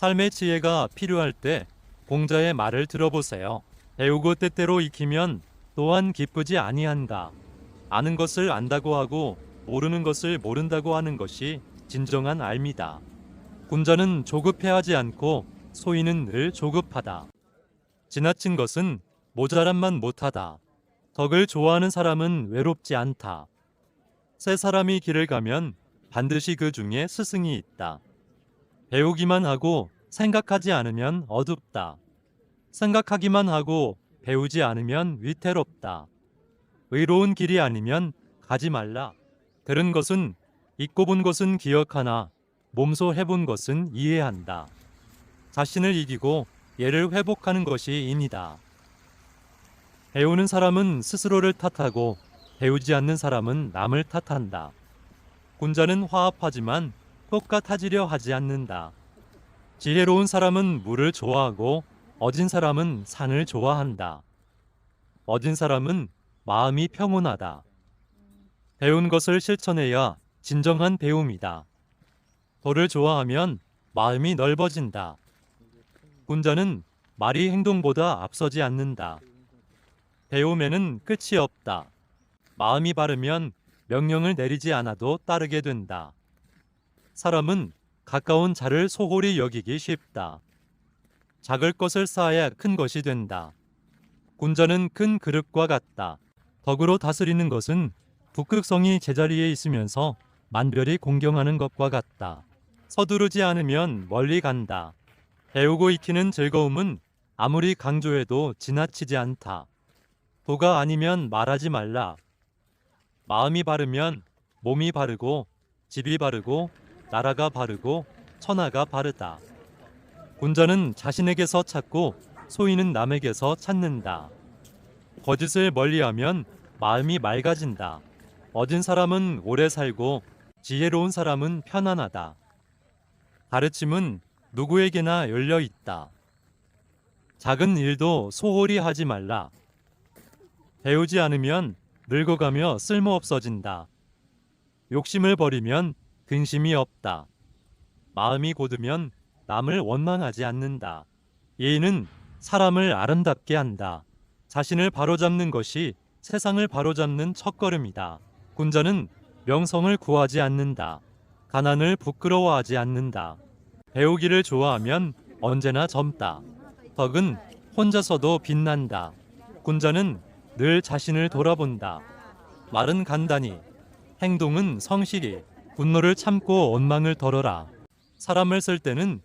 삶의 지혜가 필요할 때 공자의 말을 들어보세요. 배우고 때때로 익히면 또한 기쁘지 아니한다. 아는 것을 안다고 하고 모르는 것을 모른다고 하는 것이 진정한 알미다. 군자는 조급해하지 않고 소인은 늘 조급하다. 지나친 것은 모자람만 못하다. 덕을 좋아하는 사람은 외롭지 않다. 세 사람이 길을 가면 반드시 그 중에 스승이 있다. 배우기만 하고 생각하지 않으면 어둡다. 생각하기만 하고 배우지 않으면 위태롭다. 의로운 길이 아니면 가지 말라. 들은 것은 읽고 본 것은 기억하나 몸소 해본 것은 이해한다. 자신을 이기고 얘를 회복하는 것이 인이다. 배우는 사람은 스스로를 탓하고 배우지 않는 사람은 남을 탓한다. 군자는 화합하지만 똑같아지려 하지 않는다. 지혜로운 사람은 물을 좋아하고 어진 사람은 산을 좋아한다. 어진 사람은 마음이 평온하다. 배운 것을 실천해야 진정한 배움이다. 돌을 좋아하면 마음이 넓어진다. 군자는 말이 행동보다 앞서지 않는다. 배움에는 끝이 없다. 마음이 바르면 명령을 내리지 않아도 따르게 된다. 사람은 가까운 자를 소홀히 여기기 쉽다. 작을 것을 쌓아야 큰 것이 된다. 군자는 큰 그릇과 같다. 덕으로 다스리는 것은 북극성이 제자리에 있으면서 만별이 공경하는 것과 같다. 서두르지 않으면 멀리 간다. 배우고 익히는 즐거움은 아무리 강조해도 지나치지 않다. 도가 아니면 말하지 말라. 마음이 바르면 몸이 바르고 집이 바르고 나라가 바르고 천하가 바르다. 군자는 자신에게서 찾고 소인은 남에게서 찾는다. 거짓을 멀리하면 마음이 맑아진다. 얻은 사람은 오래 살고 지혜로운 사람은 편안하다. 가르침은 누구에게나 열려 있다. 작은 일도 소홀히 하지 말라. 배우지 않으면 늙어가며 쓸모없어진다. 욕심을 버리면 근심이 없다. 마음이 고두면 남을 원망하지 않는다. 예의는 사람을 아름답게 한다. 자신을 바로잡는 것이 세상을 바로잡는 첫걸음이다. 군자는 명성을 구하지 않는다. 가난을 부끄러워하지 않는다. 배우기를 좋아하면 언제나 젊다. 덕은 혼자서도 빛난다. 군자는 늘 자신을 돌아본다. 말은 간단히, 행동은 성실히, 분노를 참고 원망을 덜어라. 사람을 쓸 때는